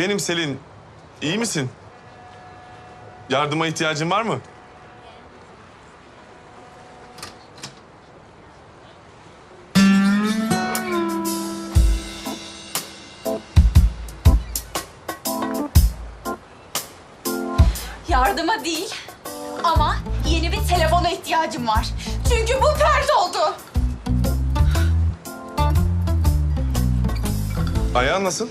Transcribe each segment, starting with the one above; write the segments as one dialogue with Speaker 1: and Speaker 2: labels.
Speaker 1: Benim Selin. İyi misin? Yardıma ihtiyacın var mı?
Speaker 2: Yardıma değil ama yeni bir telefona ihtiyacım var. Çünkü bu pert oldu.
Speaker 1: Ayağın nasıl?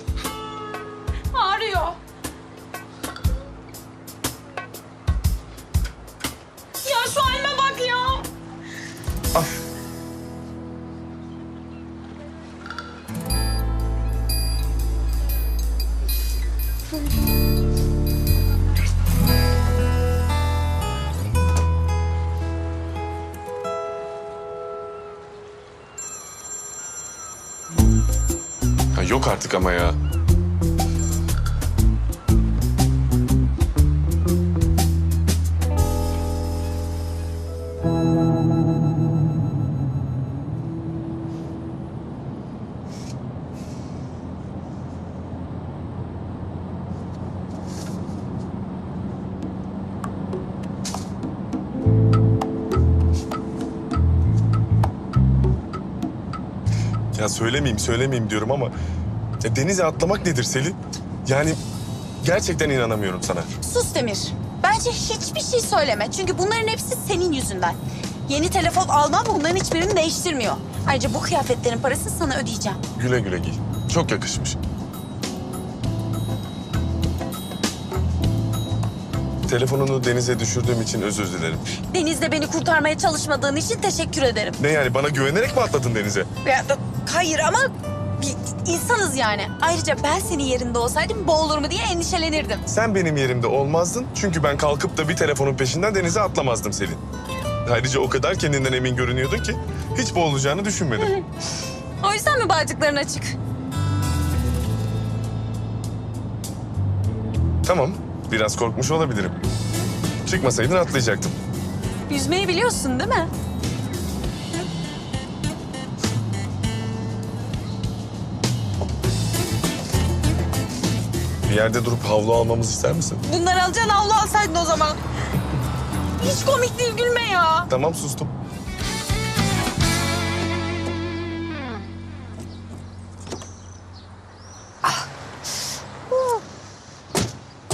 Speaker 1: Ha, yok artık ama ya. Ya söylemeyeyim söylemeyeyim diyorum ama ya denize atlamak nedir Selin? Yani gerçekten inanamıyorum sana.
Speaker 2: Sus Demir. Bence hiçbir şey söyleme. Çünkü bunların hepsi senin yüzünden. Yeni telefon almam bunların hiçbirini değiştirmiyor. Ayrıca bu kıyafetlerin parasını sana ödeyeceğim.
Speaker 1: Güle güle giy. Çok yakışmış. Telefonunu denize düşürdüğüm için özür dilerim.
Speaker 2: Denizde beni kurtarmaya çalışmadığın için teşekkür ederim.
Speaker 1: Ne yani bana güvenerek mi atladın denize?
Speaker 2: Ya, hayır ama bir insanız yani. Ayrıca ben senin yerinde olsaydım boğulur mu diye endişelenirdim.
Speaker 1: Sen benim yerimde olmazdın çünkü ben kalkıp da bir telefonun peşinden denize atlamazdım Selin. Ayrıca o kadar kendinden emin görünüyordun ki hiç boğulacağını düşünmedim.
Speaker 2: O yüzden mi bağcıkların açık?
Speaker 1: tamam, biraz korkmuş olabilirim. Çıkmasaydın atlayacaktım.
Speaker 2: Yüzmeyi biliyorsun değil mi?
Speaker 1: Yerde durup havlu almamızı ister misin?
Speaker 2: Bunları alacaksın avlu alsaydın o zaman. Hiç komik değil gülme ya.
Speaker 1: Tamam sustum.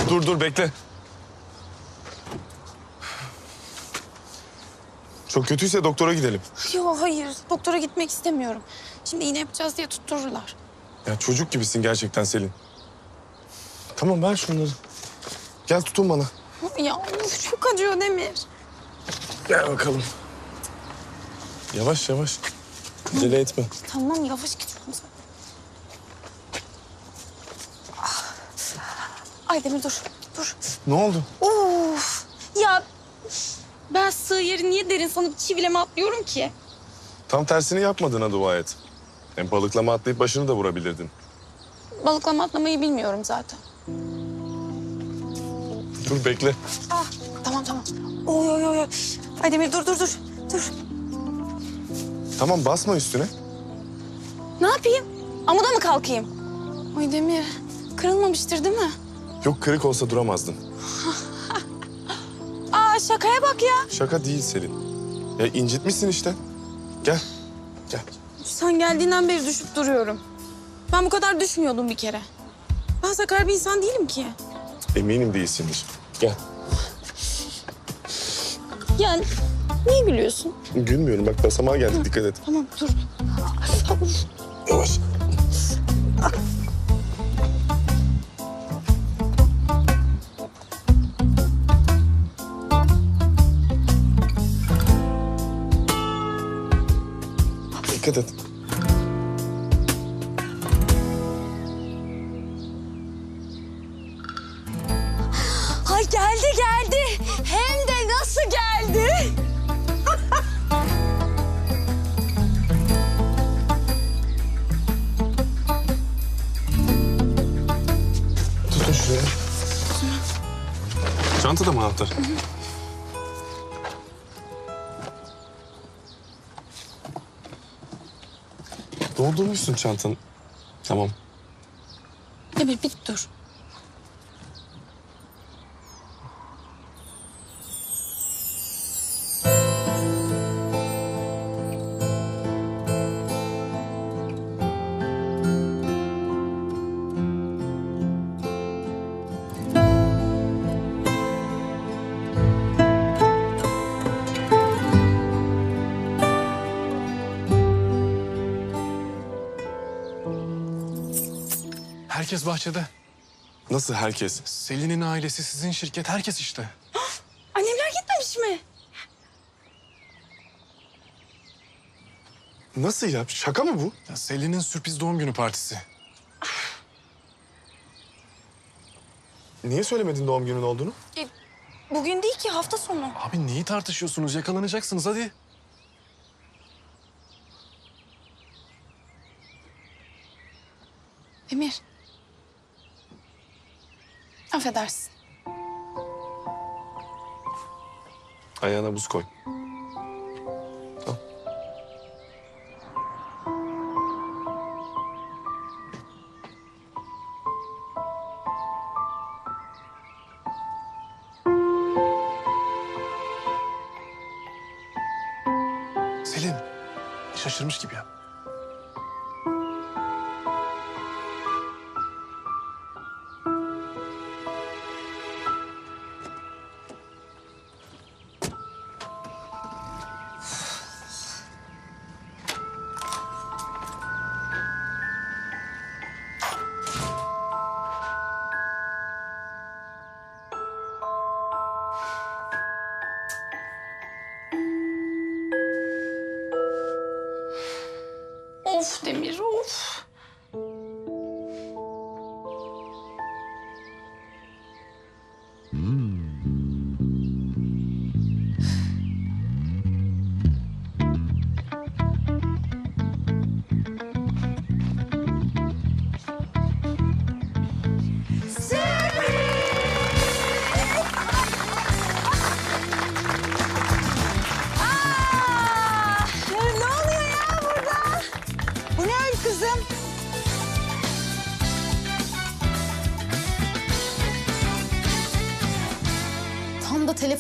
Speaker 1: Dur dur bekle. Çok kötüyse doktora gidelim.
Speaker 2: Yok hayır doktora gitmek istemiyorum. Şimdi iğne yapacağız diye tuttururlar.
Speaker 1: Ya çocuk gibisin gerçekten Selin. Tamam ver şunları. Gel tutun bana.
Speaker 2: Ya of, çok acıyor Demir.
Speaker 1: Gel bakalım. Yavaş yavaş. Acele etme.
Speaker 2: Tamam yavaş gidiyorum sen. Ah. Ay Demir dur dur.
Speaker 1: Ne oldu?
Speaker 2: Of ya ben sığ yeri niye derin sanıp çivileme atlıyorum ki?
Speaker 1: Tam tersini yapmadığına dua et. Hem balıklama atlayıp başını da vurabilirdin.
Speaker 2: Balıklama atlamayı bilmiyorum zaten.
Speaker 1: Dur bekle.
Speaker 2: Ah tamam tamam. Oy oy oy. Ay Demir dur dur dur. Dur.
Speaker 1: Tamam basma üstüne.
Speaker 2: Ne yapayım? Amuda mı kalkayım? Ay Demir kırılmamıştır değil mi?
Speaker 1: Yok kırık olsa duramazdın.
Speaker 2: Aa şakaya bak ya.
Speaker 1: Şaka değil Selin. Ya incitmişsin işte. Gel. Gel.
Speaker 2: Sen geldiğinden beri düşüp duruyorum. Ben bu kadar düşmüyordum bir kere. Ben sakar bir insan değilim ki.
Speaker 1: Eminim değilsindir. Gel.
Speaker 2: Yani niye gülüyorsun?
Speaker 1: Gülmüyorum bak basamağa geldik dikkat et.
Speaker 2: Tamam dur.
Speaker 1: Yavaş. Dikkat et. Çantada mı anahtar? Doldurmuşsun çantanı. Tamam.
Speaker 2: Demir bir dur.
Speaker 3: Herkes bahçede.
Speaker 1: Nasıl herkes?
Speaker 3: Selin'in ailesi, sizin şirket, herkes işte.
Speaker 2: Annemler gitmemiş mi?
Speaker 1: Nasıl ya? Şaka mı bu?
Speaker 3: Ya Selin'in sürpriz doğum günü partisi.
Speaker 1: Niye söylemedin doğum günün olduğunu?
Speaker 2: E, bugün değil ki hafta sonu.
Speaker 3: Abi neyi tartışıyorsunuz? Yakalanacaksınız hadi.
Speaker 2: Emir. Affedersin.
Speaker 1: Ayağına buz koy.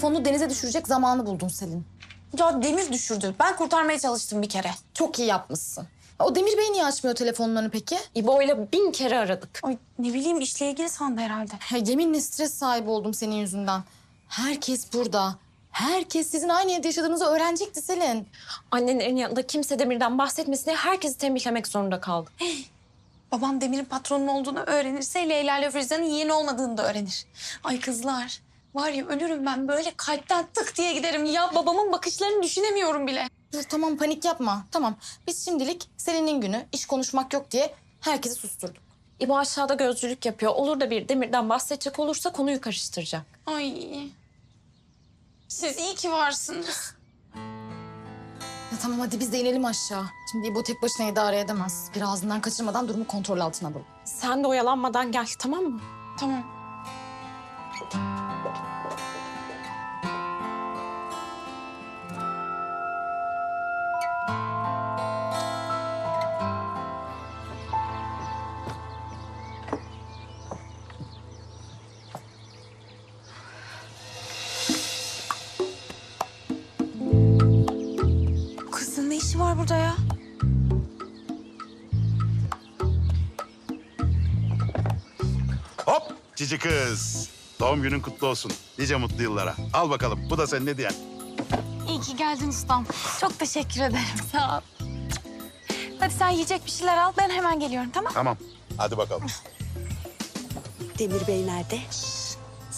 Speaker 4: Tam da telefonu denize düşürecek zamanı buldun Selin.
Speaker 2: Ya Demir düşürdü. Ben kurtarmaya çalıştım bir kere.
Speaker 4: Çok iyi yapmışsın. O Demir Bey niye açmıyor telefonlarını peki?
Speaker 5: İbo'yla bin kere aradık.
Speaker 2: Ay ne bileyim işle ilgili sandı herhalde.
Speaker 4: Ya, yeminle stres sahibi oldum senin yüzünden. Herkes burada. Herkes sizin aynı evde yaşadığınızı öğrenecekti Selin.
Speaker 5: Annenlerin yanında kimse Demir'den bahsetmesin diye herkesi tembihlemek zorunda kaldık.
Speaker 2: Babam Demir'in patronun olduğunu öğrenirse Leyla ile Firuza'nın yeğeni olmadığını da öğrenir. Ay kızlar var ya ölürüm ben böyle kalpten tık diye giderim. Ya babamın bakışlarını düşünemiyorum bile.
Speaker 4: Dur tamam panik yapma. Tamam biz şimdilik Selin'in günü iş konuşmak yok diye herkesi susturduk.
Speaker 5: İbo aşağıda gözcülük yapıyor. Olur da bir Demir'den bahsedecek olursa konuyu karıştıracak.
Speaker 2: Ay siz iyi ki varsınız.
Speaker 4: Ya tamam hadi biz de inelim aşağı. Şimdi İbo tek başına idare edemez. Bir ağzından kaçırmadan durumu kontrol altına alalım.
Speaker 5: Sen de oyalanmadan gel tamam mı?
Speaker 2: Tamam. Bu
Speaker 6: Cici kız. Doğum günün kutlu olsun. Nice mutlu yıllara. Al bakalım bu da senin hediyen.
Speaker 2: İyi ki geldin ustam. Çok teşekkür ederim. Sağ ol. Hadi sen yiyecek bir şeyler al. Ben hemen geliyorum tamam
Speaker 6: Tamam. Hadi bakalım.
Speaker 7: Demir Bey nerede?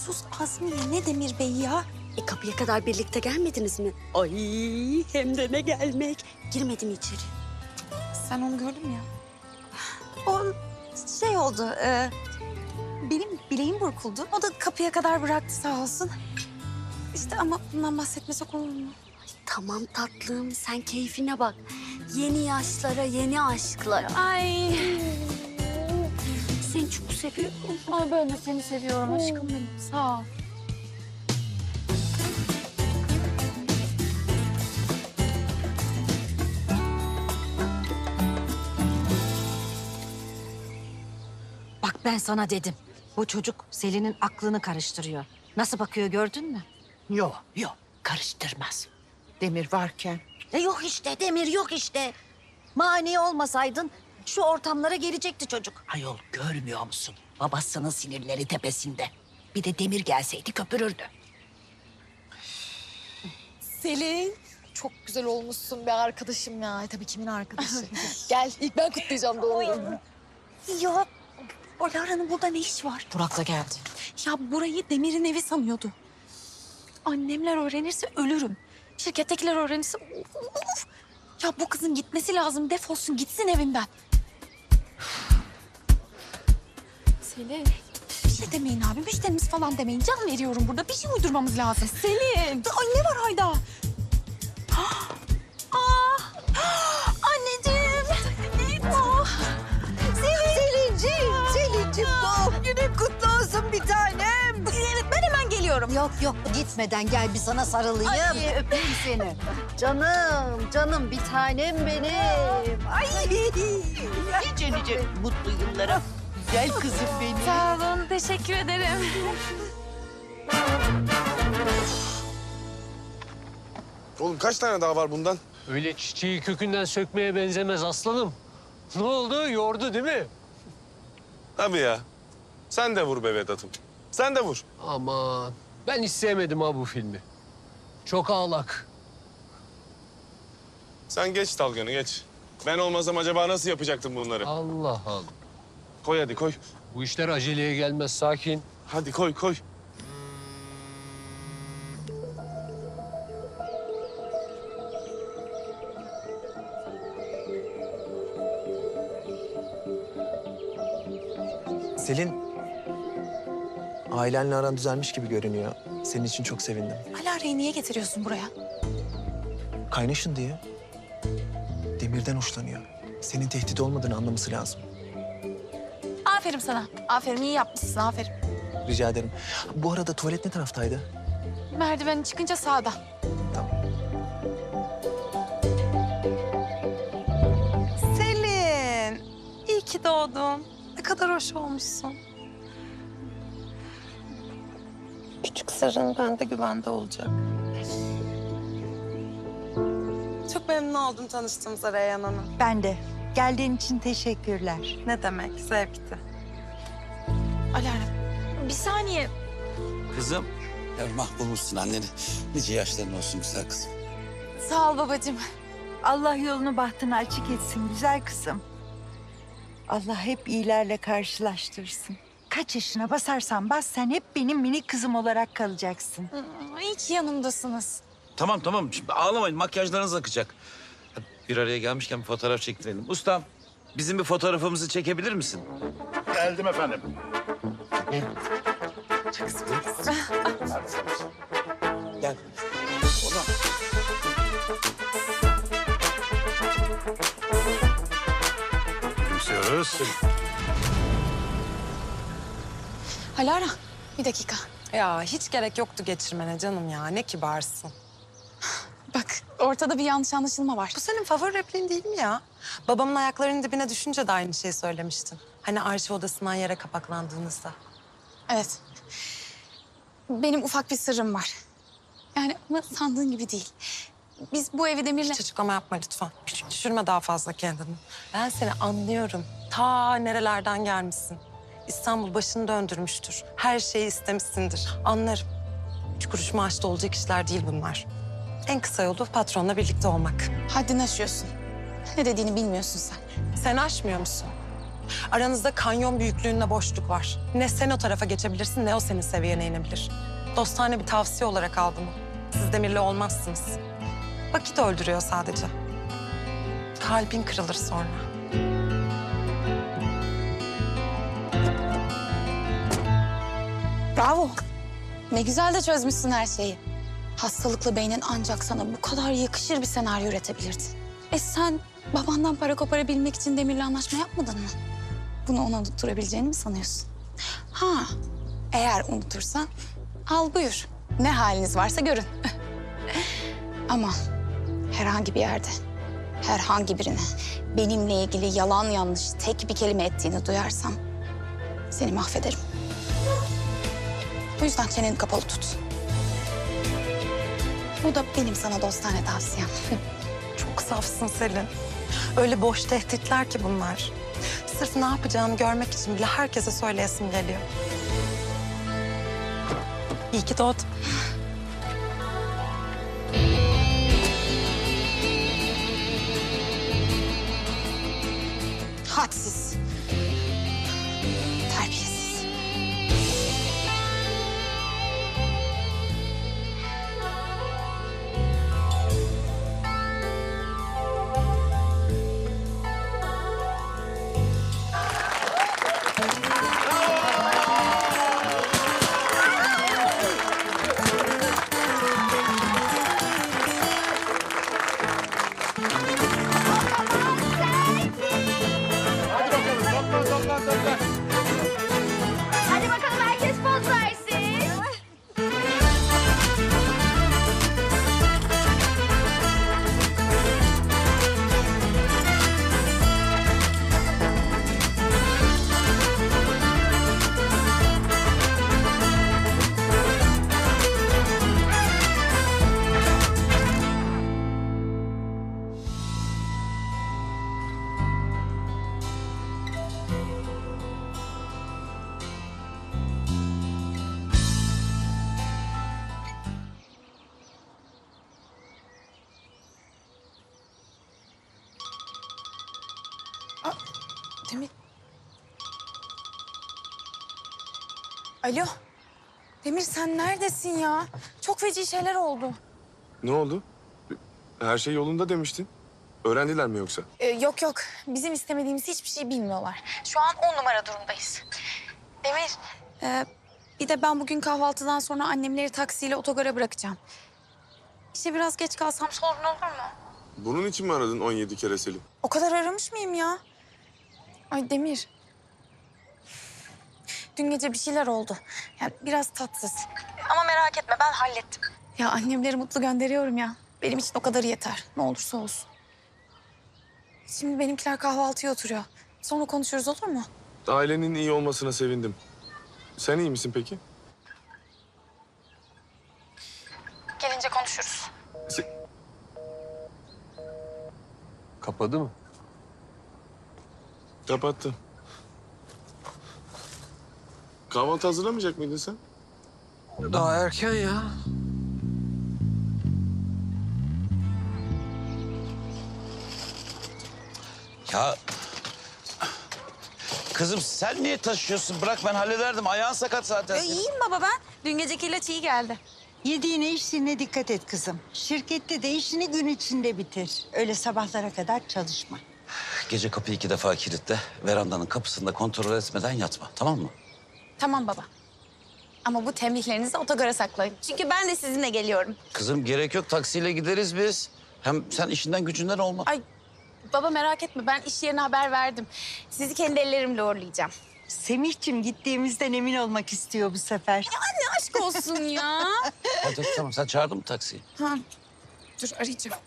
Speaker 2: Sus Azmiye ne Demir Bey ya?
Speaker 7: E kapıya kadar birlikte gelmediniz mi? Ay hem de ne gelmek. Girmedim içeri.
Speaker 2: Sen onu gördün mü ya?
Speaker 7: O şey oldu. e, benim bileğim burkuldu.
Speaker 2: O da kapıya kadar bıraktı sağ olsun. İşte ama bundan bahsetmesek olur mu?
Speaker 7: Tamam tatlım sen keyfine bak. Yeni yaşlara yeni aşklara.
Speaker 2: Ay.
Speaker 7: Seni çok seviyorum.
Speaker 2: Ay ben de seni seviyorum aşkım benim. Sağ ol.
Speaker 8: Bak ben sana dedim. Bu çocuk Selin'in aklını karıştırıyor. Nasıl bakıyor gördün mü?
Speaker 9: Yok yok karıştırmaz. Demir varken
Speaker 8: E yok işte Demir yok işte. Mani olmasaydın şu ortamlara gelecekti çocuk.
Speaker 9: ayol görmüyor musun? Babasının sinirleri tepesinde. Bir de Demir gelseydi köpürürdü.
Speaker 4: Selin. Çok güzel olmuşsun be arkadaşım ya. E, tabii kimin arkadaşı? Gel ilk ben kutlayacağım doğum gününü.
Speaker 7: Ya
Speaker 5: Alara'nın burada ne iş var?
Speaker 4: Burak da geldi.
Speaker 2: Ya burayı Demir'in evi sanıyordu. Annemler öğrenirse ölürüm. Şirkettekiler öğrenirse... Of! Ya bu kızın gitmesi lazım. Defolsun gitsin evimden. Selin. Bir şey demeyin abi. Müşterimiz falan demeyin. Can veriyorum burada. Bir şey uydurmamız lazım. Selin. Ay ne var Hayda? Geliyorum.
Speaker 8: Yok yok gitmeden gel bir sana sarılayım. Öpeyim seni. Canım, canım bir tanem benim. Ay.
Speaker 9: Nice nice mutlu yıllara. Güzel kızım benim.
Speaker 2: Sağ olun. Teşekkür ederim.
Speaker 1: Oğlum kaç tane daha var bundan?
Speaker 10: Öyle çiçeği kökünden sökmeye benzemez aslanım. Ne oldu? Yordu değil mi?
Speaker 1: Tabii ya. Sen de vur be Vedat'ım. Sen de vur.
Speaker 10: Aman ben hiç sevmedim ha bu filmi. Çok ağlak.
Speaker 1: Sen geç dalganı geç. Ben olmasam acaba nasıl yapacaktım bunları?
Speaker 10: Allah Allah.
Speaker 1: Koy hadi koy.
Speaker 10: Bu işler aceleye gelmez sakin.
Speaker 1: Hadi koy koy.
Speaker 11: Selin, ailenle aran düzelmiş gibi görünüyor. Senin için çok sevindim.
Speaker 2: Alara'yı niye getiriyorsun buraya?
Speaker 11: Kaynaşın diye. Demirden hoşlanıyor. Senin tehdit olmadığını anlaması lazım.
Speaker 2: Aferin sana. Aferin iyi yapmışsın aferin.
Speaker 11: Rica ederim. Bu arada tuvalet ne taraftaydı?
Speaker 2: Merdiven çıkınca sağda.
Speaker 11: Tamam.
Speaker 2: Selin. iyi ki doğdun. Ne kadar hoş olmuşsun. Sırrın bende güvende olacak.
Speaker 12: Çok memnun oldum tanıştığımıza Reyhan Hanım.
Speaker 9: Ben de. Geldiğin için teşekkürler.
Speaker 12: Ne demek, zevkti.
Speaker 2: Alara bir saniye.
Speaker 13: Kızım. Ya mahvolmuşsun anneni. Nice yaşların olsun güzel kızım.
Speaker 2: Sağ ol babacığım.
Speaker 9: Allah yolunu bahtını açık etsin güzel kızım. Allah hep iyilerle karşılaştırsın. Kaç yaşına basarsan bas sen hep benim minik kızım olarak kalacaksın.
Speaker 2: İyi ki yanımdasınız.
Speaker 13: Tamam tamam şimdi ağlamayın makyajlarınız akacak. Bir araya gelmişken bir fotoğraf çektirelim. Ustam bizim bir fotoğrafımızı çekebilir misin?
Speaker 6: Geldim efendim.
Speaker 11: Gel.
Speaker 6: Gülümsüyoruz.
Speaker 2: Alara bir dakika.
Speaker 12: Ya hiç gerek yoktu geçirmene canım ya. Ne kibarsın.
Speaker 2: Bak ortada bir yanlış anlaşılma var.
Speaker 12: Bu senin favori repliğin değil mi ya? Babamın ayaklarının dibine düşünce de aynı şeyi söylemiştin. Hani arşiv odasından yere kapaklandığınızda.
Speaker 2: Evet. Benim ufak bir sırrım var. Yani ama sandığın gibi değil. Biz bu evi Demir'le...
Speaker 12: Hiç açıklama yapma lütfen. Düşürme daha fazla kendini. Ben seni anlıyorum. Ta nerelerden gelmişsin. İstanbul başını döndürmüştür. Her şeyi istemişsindir. Anlarım. Üç kuruş maaşta olacak işler değil bunlar. En kısa yolu patronla birlikte olmak.
Speaker 2: Haddini aşıyorsun. Ne dediğini bilmiyorsun sen.
Speaker 12: Sen aşmıyor musun? Aranızda kanyon büyüklüğünde boşluk var. Ne sen o tarafa geçebilirsin ne o senin seviyene inebilir. Dostane bir tavsiye olarak al bunu. Siz Demir'le olmazsınız. Vakit öldürüyor sadece. Kalbin kırılır sonra.
Speaker 2: Bravo. Ne güzel de çözmüşsün her şeyi. Hastalıklı beynin ancak sana bu kadar yakışır bir senaryo üretebilirdi. E sen babandan para koparabilmek için Demir'le anlaşma yapmadın mı? Bunu ona unutturabileceğini mi sanıyorsun? Ha, eğer unutursan al buyur. Ne haliniz varsa görün. Ama herhangi bir yerde, herhangi birine benimle ilgili yalan yanlış tek bir kelime ettiğini duyarsam seni mahvederim. O yüzden çeneni kapalı tut. Bu da benim sana dostane tavsiyem.
Speaker 12: Çok safsın Selin. Öyle boş tehditler ki bunlar. Sırf ne yapacağını görmek için bile herkese söyleyesim geliyor. İyi ki doğdun.
Speaker 2: Alo. Demir sen neredesin ya? Çok feci şeyler oldu.
Speaker 1: Ne oldu? Her şey yolunda demiştin. Öğrendiler mi yoksa?
Speaker 2: Ee, yok yok. Bizim istemediğimiz hiçbir şey bilmiyorlar. Şu an on numara durumdayız. Demir. e, bir de ben bugün kahvaltıdan sonra annemleri taksiyle otogara bırakacağım. İşe biraz geç kalsam sorun olur mu?
Speaker 1: Bunun için mi aradın 17 kere Selin?
Speaker 2: O kadar aramış mıyım ya? Ay Demir. Dün gece bir şeyler oldu. Yani biraz tatsız. Ama merak etme ben hallettim. Ya annemleri mutlu gönderiyorum ya. Benim için o kadarı yeter. Ne olursa olsun. Şimdi benimkiler kahvaltıya oturuyor. Sonra konuşuruz olur mu?
Speaker 1: Ailenin iyi olmasına sevindim. Sen iyi misin peki?
Speaker 2: Gelince konuşuruz.
Speaker 10: Kapadı mı?
Speaker 1: Kapattı. Kahvaltı hazırlamayacak mıydın sen?
Speaker 10: Daha erken ya.
Speaker 13: Ya kızım sen niye taşıyorsun? Bırak ben hallederdim. Ayağın sakat zaten. senin.
Speaker 2: iyiyim baba ben. Dün geceki ilaç iyi geldi.
Speaker 9: Yediğine içtiğine dikkat et kızım. Şirkette de işini gün içinde bitir. Öyle sabahlara kadar çalışma.
Speaker 13: Gece kapıyı iki defa kilitle. Verandanın kapısında kontrol etmeden yatma. Tamam mı?
Speaker 2: Tamam baba. Ama bu tembihlerinizi otogara saklayın. Çünkü ben de sizinle geliyorum.
Speaker 13: Kızım gerek yok. Taksiyle gideriz biz. Hem sen işinden gücünden olma.
Speaker 2: Ay baba merak etme ben iş yerine haber verdim. Sizi kendi ellerimle uğurlayacağım.
Speaker 9: Semih'cim gittiğimizden emin olmak istiyor bu sefer.
Speaker 2: Anne aşk olsun ya.
Speaker 13: Hadi tamam sen çağırdın mı taksiyi?
Speaker 2: ha. Dur arayacağım.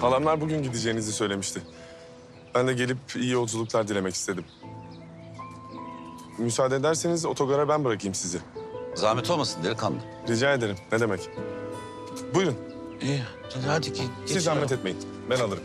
Speaker 1: Halamlar bugün gideceğinizi söylemişti. Ben de gelip iyi yolculuklar dilemek istedim. Müsaade ederseniz otogara ben bırakayım sizi.
Speaker 13: Zahmet olmasın delikanlı.
Speaker 1: Rica ederim. Ne demek? Buyurun.
Speaker 13: İyi. Hadi, hadi ki.
Speaker 1: Siz zahmet etmeyin. Ben alırım.